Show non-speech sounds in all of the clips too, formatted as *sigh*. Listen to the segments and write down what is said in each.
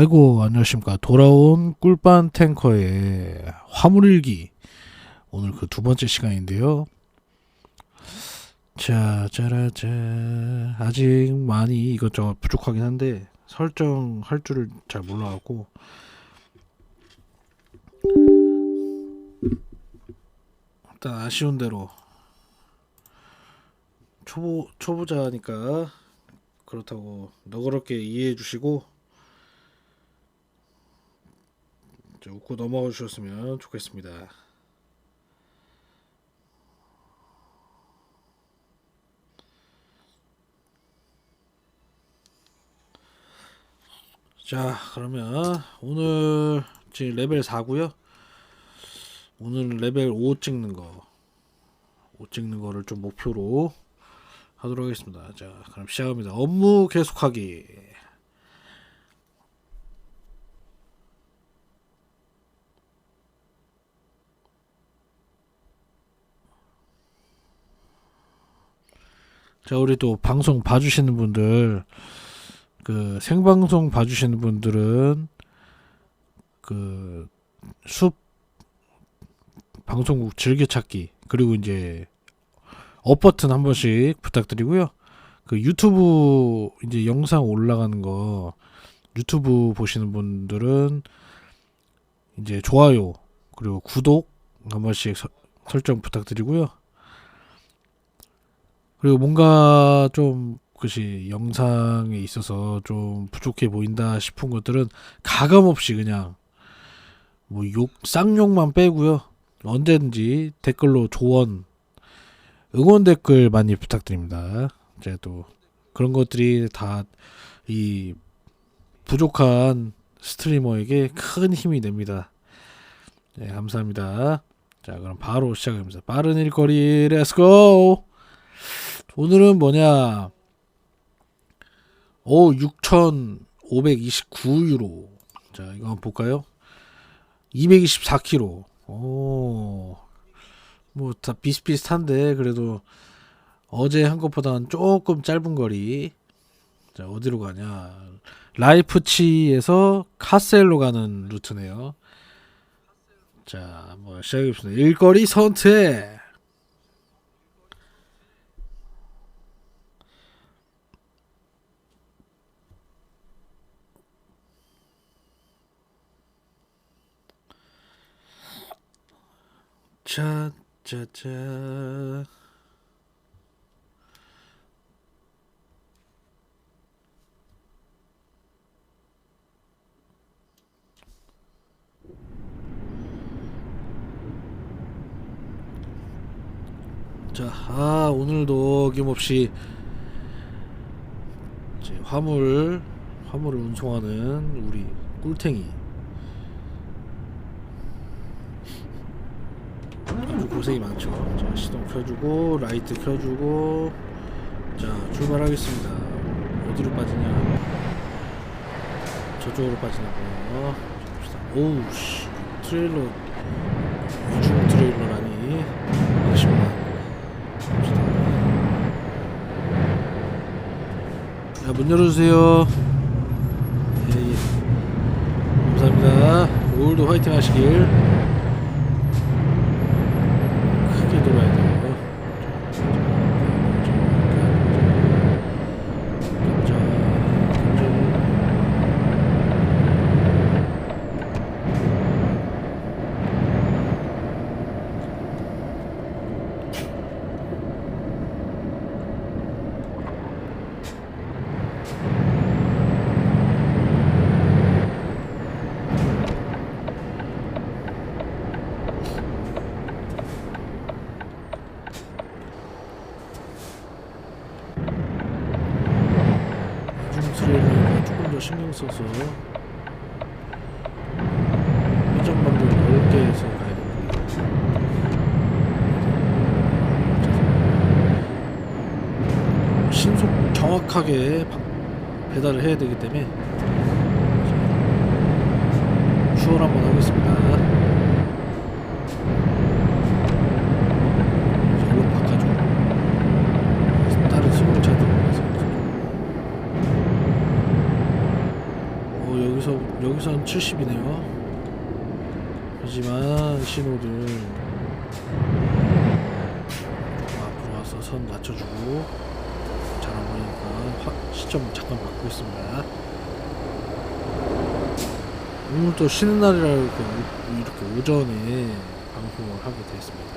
아이고 안녕하십니까. 돌아온 꿀반 탱커의 화물일기. 오늘 그 두 번째 시간인데요. 자 짜라짜. 아직 많이 이것저것 부족하긴 한데 설정할 줄을 잘 몰라갖고. 일단 아쉬운 대로. 초보 초보자니까 그렇다고 너그럽게 이해해 주시고 자, 웃고 넘어가 주셨으면 좋겠습니다. 자, 그러면 오늘 지금 레벨 4고요. 오늘 레벨 5 찍는 거, 5 찍는 거를 좀 목표로 하도록 하겠습니다. 자, 그럼 시작합니다. 업무 계속하기. 자, 우리 또 방송 봐주시는 분들, 그 생방송 봐주시는 분들은 그 숲 방송국 즐겨찾기 그리고 이제 업 버튼 한 번씩 부탁드리고요. 그 유튜브 이제 영상 올라가는 거 유튜브 보시는 분들은 이제 좋아요 그리고 구독 한 번씩 서- 설정 부탁드리고요. 그리고 뭔가 좀 그것이 영상에 있어서 좀 부족해 보인다 싶은 것들은 가감 없이 그냥 뭐 욕 쌍욕만 빼고요. 언제든지 댓글로 조언 응원 댓글 많이 부탁드립니다. 제가 또 그런 것들이 다 이 부족한 스트리머에게 큰 힘이 됩니다. 네, 감사합니다. 자, 그럼 바로 시작합니다. 빠른 일거리 렛츠고! 오늘은 뭐냐? 오, 6,529유로. 자, 이거 한번 볼까요? 224km. 오, 뭐 다 비슷비슷한데 그래도 어제 한 것보다는 조금 짧은 거리. 자, 어디로 가냐? 라이프치에서 카셀로 가는 루트네요. 자, 한번 시작해보겠습니다. 일거리 선택. 짜짜짜. 자, 아, 오늘도 어김없이 화물, 화물을 운송하는 우리 꿀탱이. 아주 고생이 많죠. 자, 시동 켜주고, 라이트 켜주고, 자, 출발하겠습니다. 어디로 빠지냐? 저쪽으로 빠지나 봐요. 자, 봅시다. 오우, 씨. 트레일러, 이중 트레일러라니. 봅시다. 자, 문 열어주세요. 예, 예. 감사합니다. 오늘도 화이팅 하시길. 크게 돌아야 돼요. 자, 자, 이중 더 신경 써서 회전방도 넓게 해서 가야 됩니다. 신속 정확하게 바- 배달을 해야 되기 때문에 슈얼 한번 하겠습니다. 얼른 바꿔줘. 다른 여기선 70이네요. 하지만 신호등 조금 앞으로 와서 선 맞춰주고 잘 안 보이니까 화- 시점 잠깐 바꾸고 있습니다. 오늘 또 쉬는 날이라 이렇게, 오- 이렇게 오전에 방송을 하게 됐습니다.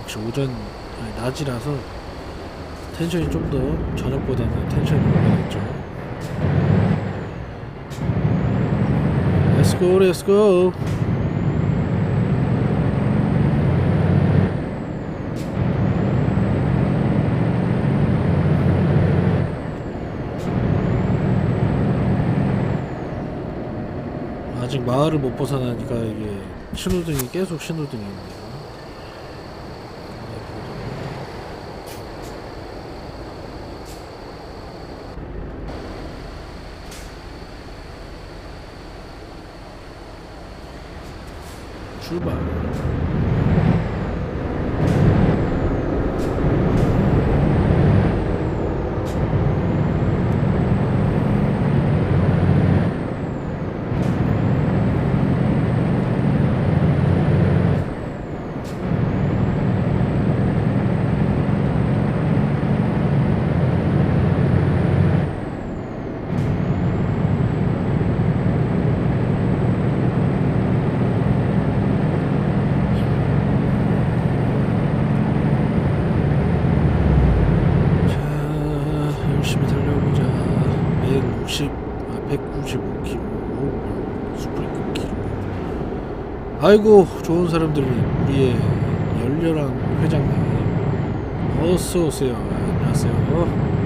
역시 오전 아니, 낮이라서 텐션이 좀 더 저녁보다는 텐션이 올라갔죠. Go, let's go. 아직 마을을 못 벗어나니까 이게 신호등이 계속 신호등이 있네요. 출발. 자, 열심히 달려보자. 160, 아, 195km, 스프링 9km. 아이고, 좋은 사람들이 우리의 열렬한 회장님. 어서 오세요. 안녕하세요.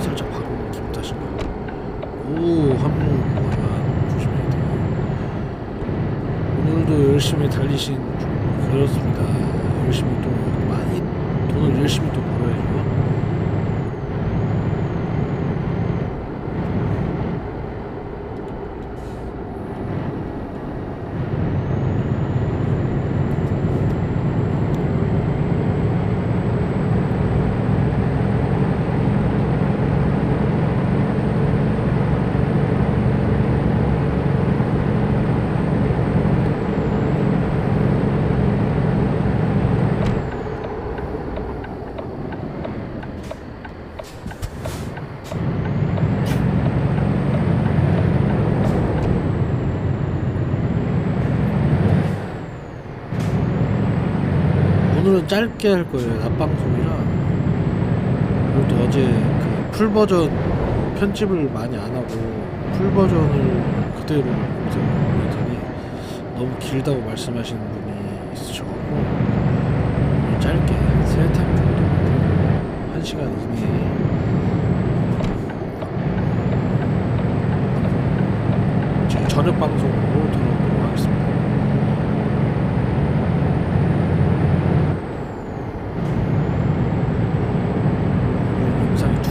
살짝 바로 기분 탓인가? 오, 합류 보안 조심해야 돼요. 오늘도 열심히 달리신 그렇습니다. 열심히 또 많이 돈을 열심히 또 벌어야죠. 오늘은 짧게 할 거예요. 낮방송이라. 또 어제 그 풀버전 편집을 많이 안 하고 풀버전을 그대로 보냈더니 너무 길다고 말씀하시는 분이 있으셔갖고 오늘 짧게 세 타임 정도 한 시간 이내에 지금 저녁 방송으로 돌아오도록 하겠습니다. 오늘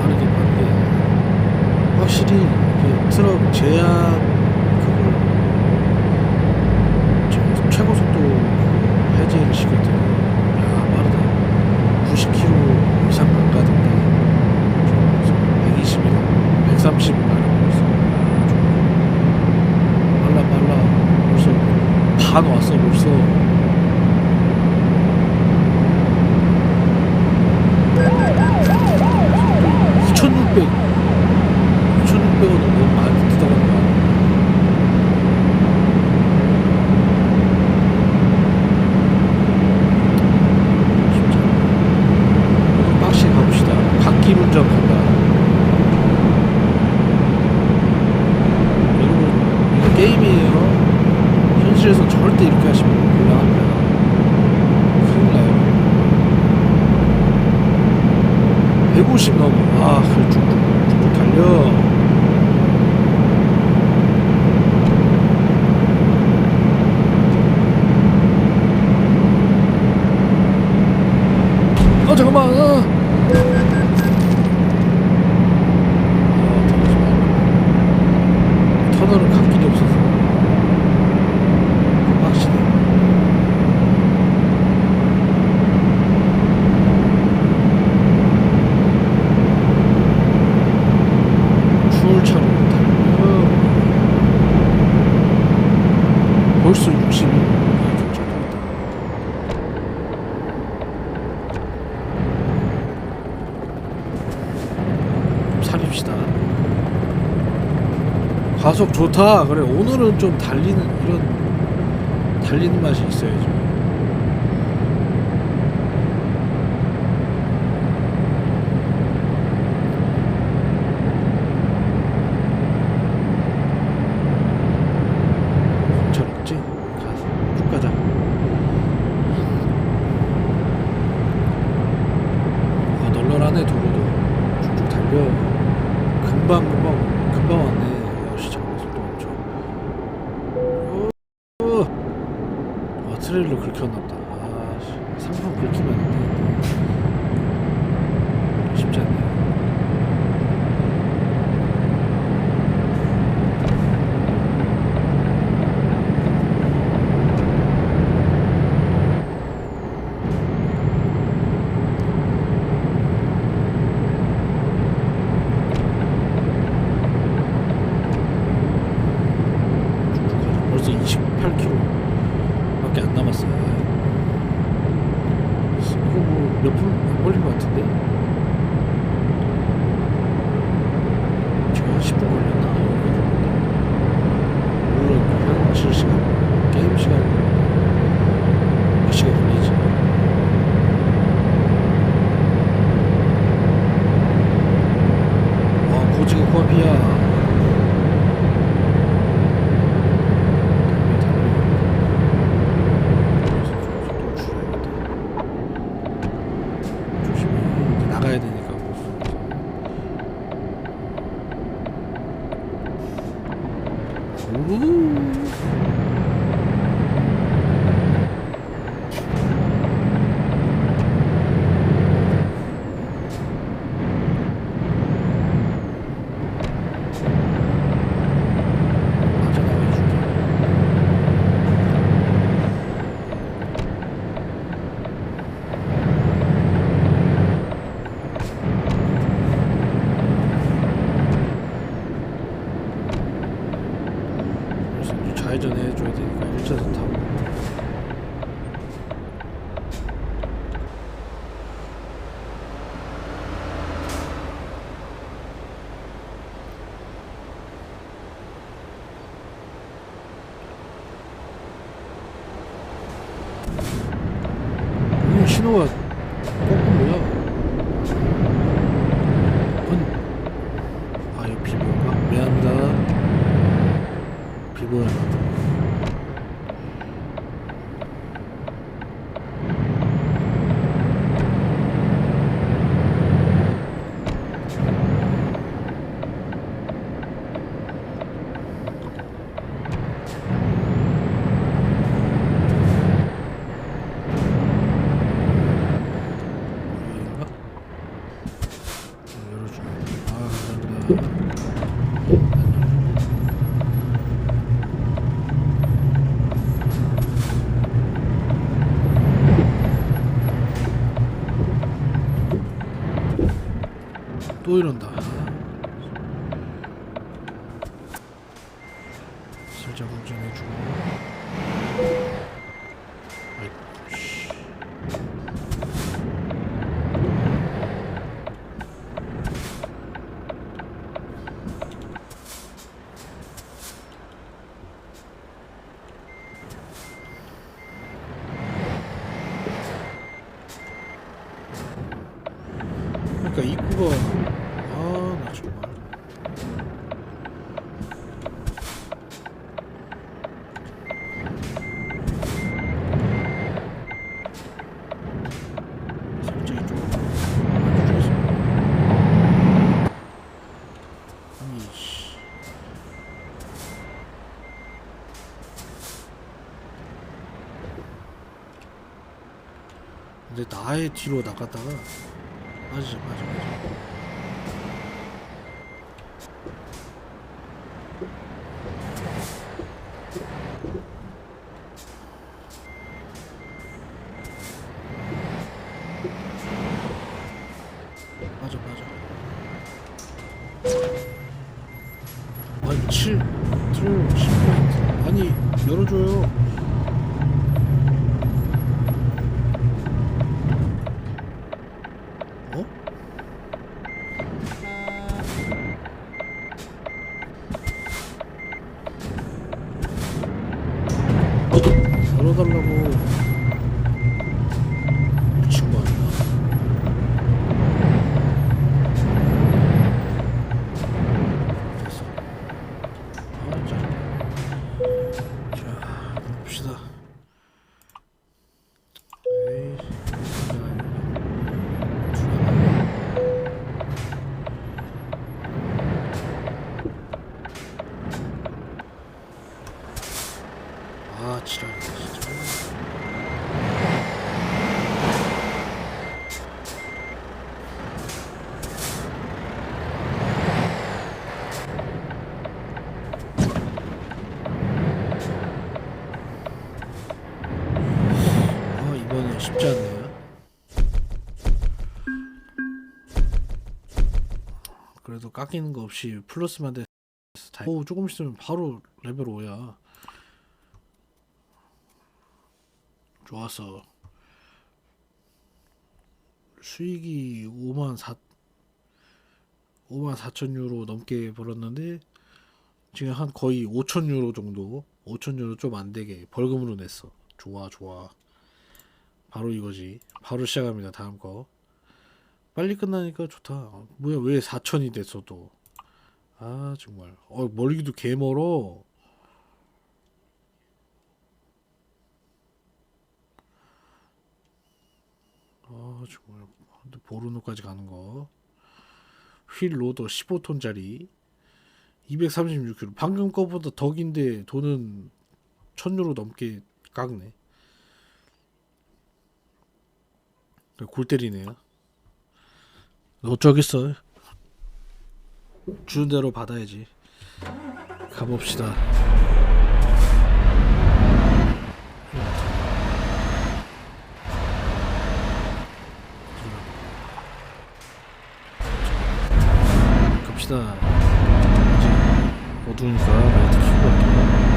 빠르게 빠르게. 확실히 트럭 제한 so 벌써 60. 살립시다. 과속 좋다. 그래 오늘은 좀 달리는 이런 달리는 맛이 있어야죠. 트레일러 긁혔는데 아, 상품 긁히면 또 이런다. 살짝 운전해주고. 그러니까 입구가 뒤로 나갔다가 맞아 맞아 맞아 맞아 맞아 아니 7 트롤 10포인트. 아니 열어줘요 깎이는 거 없이 플러스만 돼서 다... 오, 조금 있으면 바로 레벨 5야. 좋았어. 수익이 5만 4 5만 4천 유로 넘게 벌었는데 지금 한 거의 5천 유로 정도 5천 유로 좀 안 되게 벌금으로 냈어. 좋아, 좋아. 바로 이거지. 바로 시작합니다. 다음 거. 빨리 끝나니까 좋다. 뭐야 왜 4천이 됐어 또. 아 정말. 어 멀기도 개 멀어. 아 정말. 보르노까지 가는 거. 휠 로더 15톤짜리 236kg. 방금 거보다 더 긴데 돈은 1000유로 넘게 깎네. 골 때리네요. 어쩌겠어. 주는 대로 받아야지. 가봅시다. 갑시다. 어두우니까 라이트 켜고 갈게요.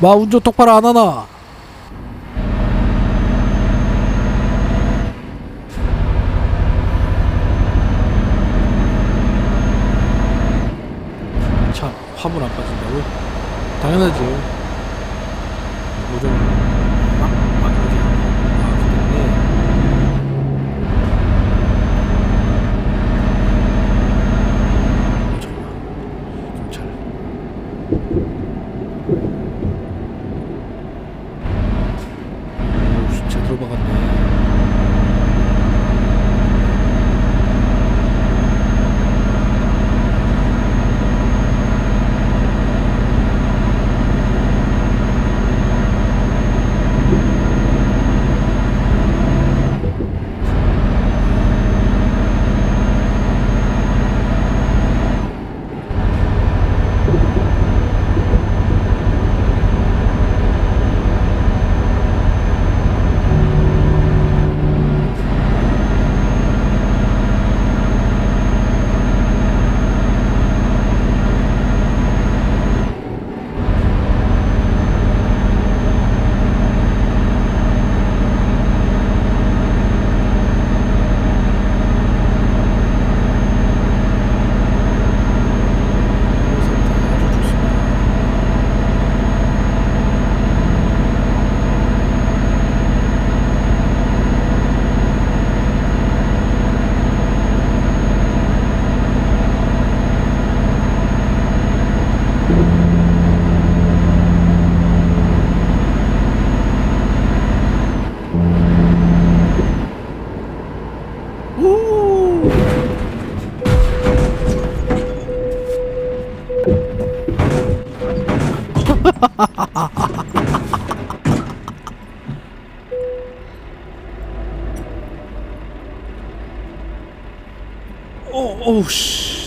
마 운전 똑바로 안 하나? 차 화물 안 빠진다고? 당연하죠. 모든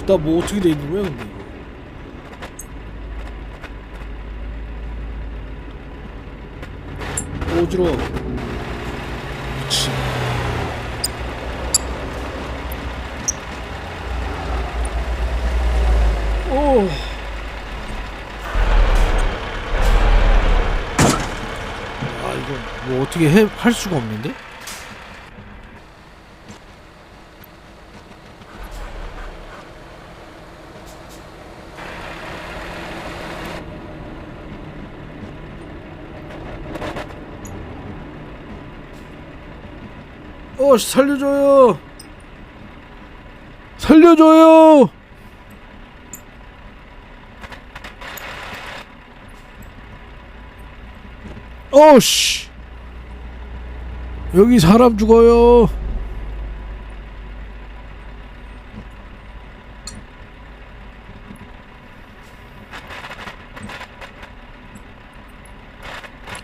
나 뭐 어떻게 돼 있는 거야 근데 이거? 어지러워. 미친. 오. 아 이거 뭐 어떻게 해, 할 수가 없는데? 어 살려줘요. 살려줘요. 어씨. 여기 사람 죽어요.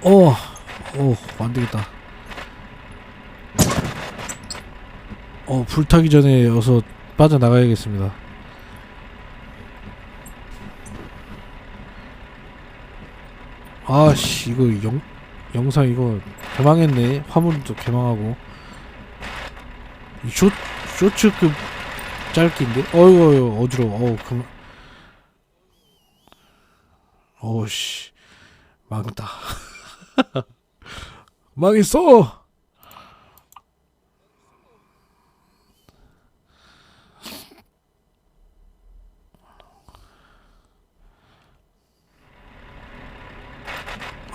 어, 어, 안 되겠다. 어, 불타기 전에 어서 빠져나가야겠습니다. 아씨, 이거 영, 영상 이거 개망했네. 화물도 개망하고. 이 쇼, 쇼츠급 짧기인데? 어이구, 어이구, 어지러워. 어우, 그만. 어우씨. 망했다. *laughs* 망했어!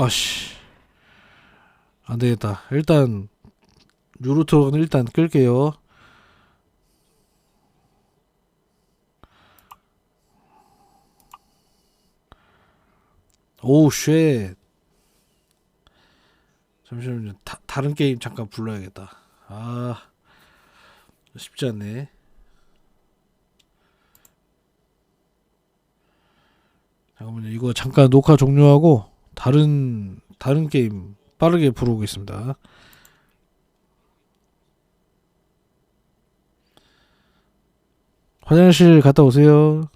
아씨. 안 되겠다. 일단 유로트럭은 일단 끌게요. 오우 쉣. 잠시만요. 다, 다른 게임 잠깐 불러야겠다. 아 쉽지 않네. 잠깐만요. 이거 잠깐 녹화 종료하고 다른 다른 게임 빠르게 부르겠습니다. 화장실 갔다 오세요.